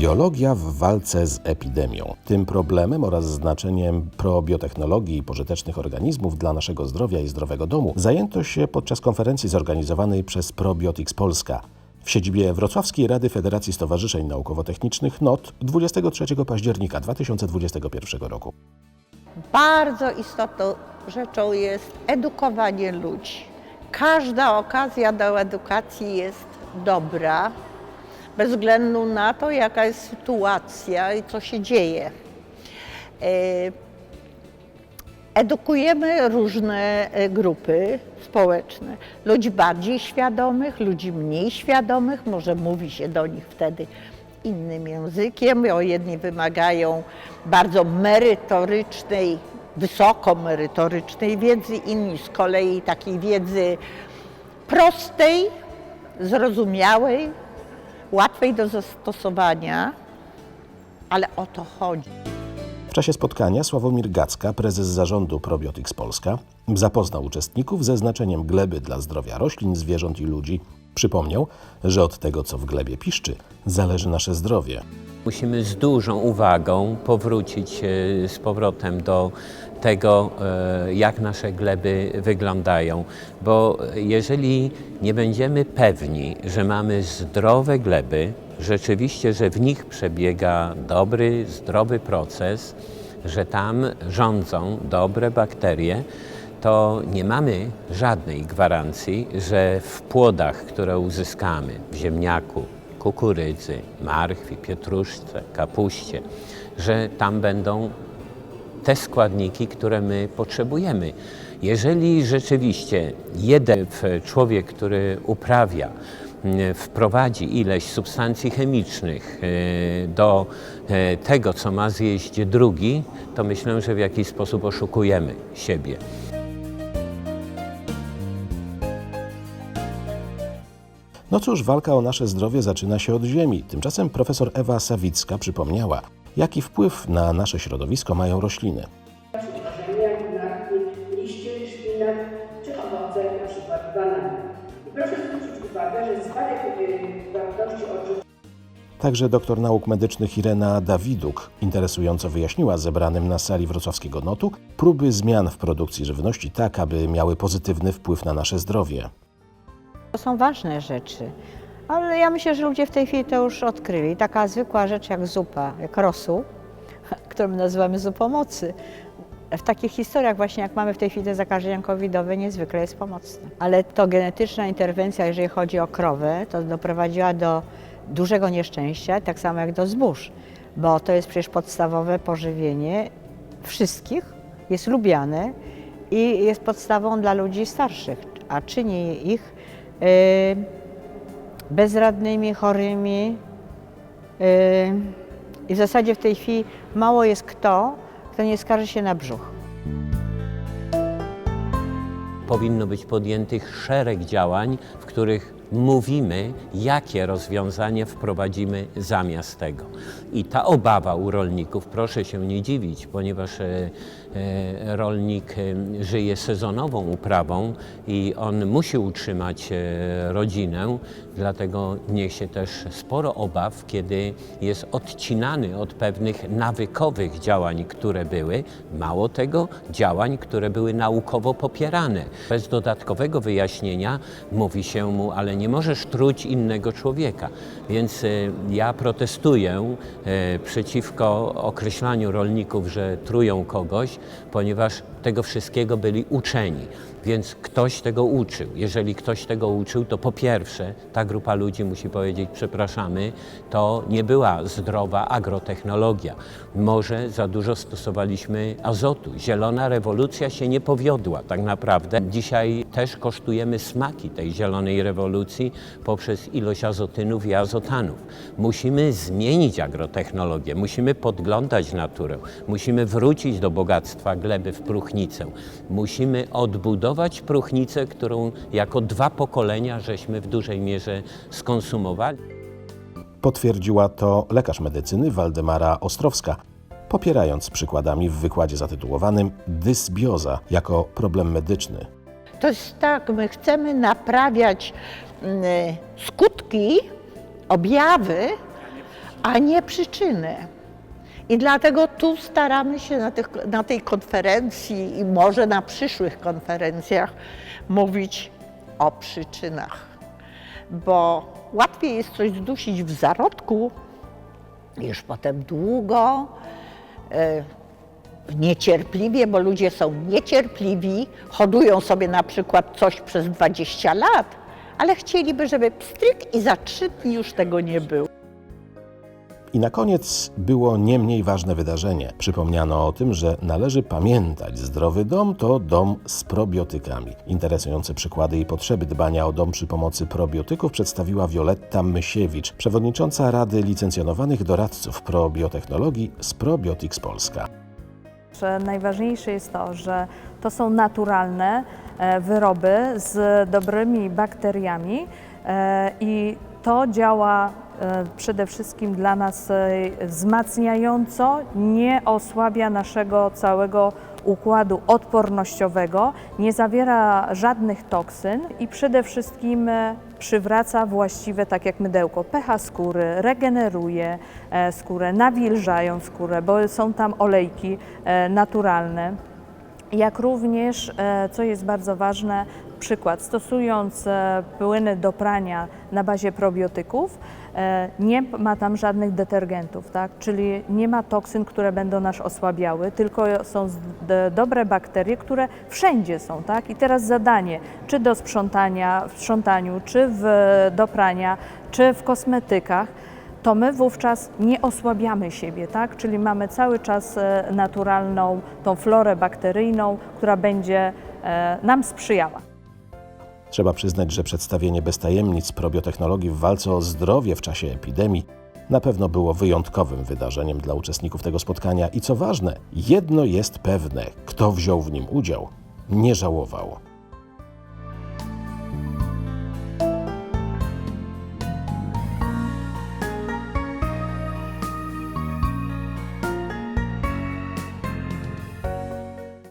Biologia w walce z epidemią. Tym problemem oraz znaczeniem probiotechnologii i pożytecznych organizmów dla naszego zdrowia i zdrowego domu zajęto się podczas konferencji zorganizowanej przez Probiotics Polska w siedzibie Wrocławskiej Rady Federacji Stowarzyszeń Naukowo-Technicznych NOT 23 października 2021 roku. Bardzo istotną rzeczą jest edukowanie ludzi. Każda okazja do edukacji jest dobra, bez względu na to, jaka jest sytuacja i co się dzieje. E, Edukujemy różne e, grupy społeczne. Ludzi bardziej świadomych, ludzi mniej świadomych, może mówi się do nich wtedy innym językiem. O jedni wymagają bardzo merytorycznej, wysoko merytorycznej wiedzy, inni z kolei takiej wiedzy prostej, zrozumiałej, łatwej do zastosowania, ale o to chodzi. W czasie spotkania Sławomir Gacka, prezes zarządu Probiotics Polska, zapoznał uczestników ze znaczeniem gleby dla zdrowia roślin, zwierząt i ludzi. Przypomniał, że od tego, co w glebie piszczy, zależy nasze zdrowie. Musimy z dużą uwagą powrócić e, z powrotem do tego, e, jak nasze gleby wyglądają, bo jeżeli nie będziemy pewni, że mamy zdrowe gleby, rzeczywiście, że w nich przebiega dobry, zdrowy proces, że tam rządzą dobre bakterie, to nie mamy żadnej gwarancji, że w płodach, które uzyskamy w ziemniaku, kukurydzy, marchwi, pietruszce, kapuście, że tam będą te składniki, które my potrzebujemy. Jeżeli rzeczywiście jeden człowiek, który uprawia, m, wprowadzi ileś substancji chemicznych e, do e, tego, co ma zjeść drugi, to myślę, że w jakiś sposób oszukujemy siebie. No cóż, walka o nasze zdrowie zaczyna się od ziemi. Tymczasem profesor Ewa Sawicka przypomniała, jaki wpływ na nasze środowisko mają rośliny. Także doktor nauk medycznych Irena Dawiduk interesująco wyjaśniła zebranym na sali wrocławskiego notu próby zmian w produkcji żywności tak, aby miały pozytywny wpływ na nasze zdrowie. To są ważne rzeczy. Ale ja myślę, że ludzie w tej chwili to już odkryli. Taka zwykła rzecz jak zupa, jak rosół, którą nazywamy zupą mocy. W takich historiach właśnie jak mamy w tej chwili te zakażenia covidowe niezwykle jest pomocne. Ale to genetyczna interwencja, jeżeli chodzi o krowę, to doprowadziła do dużego nieszczęścia, tak samo jak do zbóż. Bo to jest przecież podstawowe pożywienie wszystkich, jest lubiane i jest podstawą dla ludzi starszych, a czyni ich bezradnymi, chorymi. y, I w zasadzie w tej chwili mało jest kto, kto nie skarży się na brzuch. powinno być podjętych szereg działań, w których mówimy, jakie rozwiązanie wprowadzimy zamiast tego. I ta obawa u rolników, proszę się nie dziwić, ponieważ e, rolnik e, żyje sezonową uprawą i on musi utrzymać e, rodzinę, dlatego niesie też sporo obaw, kiedy jest odcinany od pewnych nawykowych działań, które były, mało tego, działań, które były naukowo popierane. Bez dodatkowego wyjaśnienia mówi się mu, ale nie możesz truć innego człowieka. Więc e, ja protestuję e, przeciwko określaniu rolników, że trują kogoś, ponieważ tego wszystkiego byli uczeni. Więc ktoś tego uczył. Jeżeli ktoś tego uczył, to po pierwsze ta grupa ludzi musi powiedzieć, przepraszamy, to nie była zdrowa agrotechnologia. Może za dużo stosowaliśmy azotu. Zielona rewolucja się nie powiodła tak naprawdę. Dzisiaj też kosztujemy smaki tej zielonej rewolucji poprzez ilość azotynów i azotanów. Musimy zmienić agrotechnologię, musimy podglądać naturę, musimy wrócić do bogactwa gleby w próchnicę. Musimy odbudować próchnicę, którą jako dwa pokolenia żeśmy w dużej mierze skonsumowali. Potwierdziła to lekarz medycyny Waldemara Ostrowska, popierając przykładami w wykładzie zatytułowanym Dysbioza jako problem medyczny. To jest tak, my chcemy naprawiać mm, skutki, objawy, a nie przyczyny. I dlatego tu staramy się na, tych, na tej konferencji i może na przyszłych konferencjach mówić o przyczynach. Bo łatwiej jest coś zdusić w zarodku, niż potem długo, e, niecierpliwie, bo ludzie są niecierpliwi, hodują sobie na przykład coś przez 20 lat, ale chcieliby, żeby pstryk i za trzy dni już tego nie było. I na koniec było nie mniej ważne wydarzenie. Przypomniano o tym, że należy pamiętać, zdrowy dom to dom z probiotykami. Interesujące przykłady i potrzeby dbania o dom przy pomocy probiotyków przedstawiła Wioletta Mysiewicz, przewodnicząca Rady Licencjonowanych Doradców Probiotechnologii z Probiotics Polska. najważniejsze jest to, że to są naturalne e, wyroby z dobrymi bakteriami i to działa e, przede wszystkim dla nas e, wzmacniająco, nie osłabia naszego całego układu odpornościowego, nie zawiera żadnych toksyn i przede wszystkim e, przywraca właściwe, tak jak mydełko, pH skóry, regeneruje e, skórę, nawilżają skórę, bo są tam olejki e, naturalne. Jak również, e, co jest bardzo ważne, przykład, stosując płyny do prania na bazie probiotyków, e, nie ma tam żadnych detergentów, tak? czyli nie ma toksyn, które będą nas osłabiały, tylko są dobre bakterie, które wszędzie są. Tak? I teraz zadanie, czy do sprzątania, w sprzątaniu, czy w, do prania, czy w kosmetykach, to my wówczas nie osłabiamy siebie, tak? Czyli mamy cały czas e, naturalną tą florę bakteryjną, która będzie e, nam sprzyjała. Trzeba przyznać, że przedstawienie bez tajemnic probiotechnologii w walce o zdrowie w czasie epidemii na pewno było wyjątkowym wydarzeniem dla uczestników tego spotkania i co ważne, jedno jest pewne: kto wziął w nim udział, nie żałował.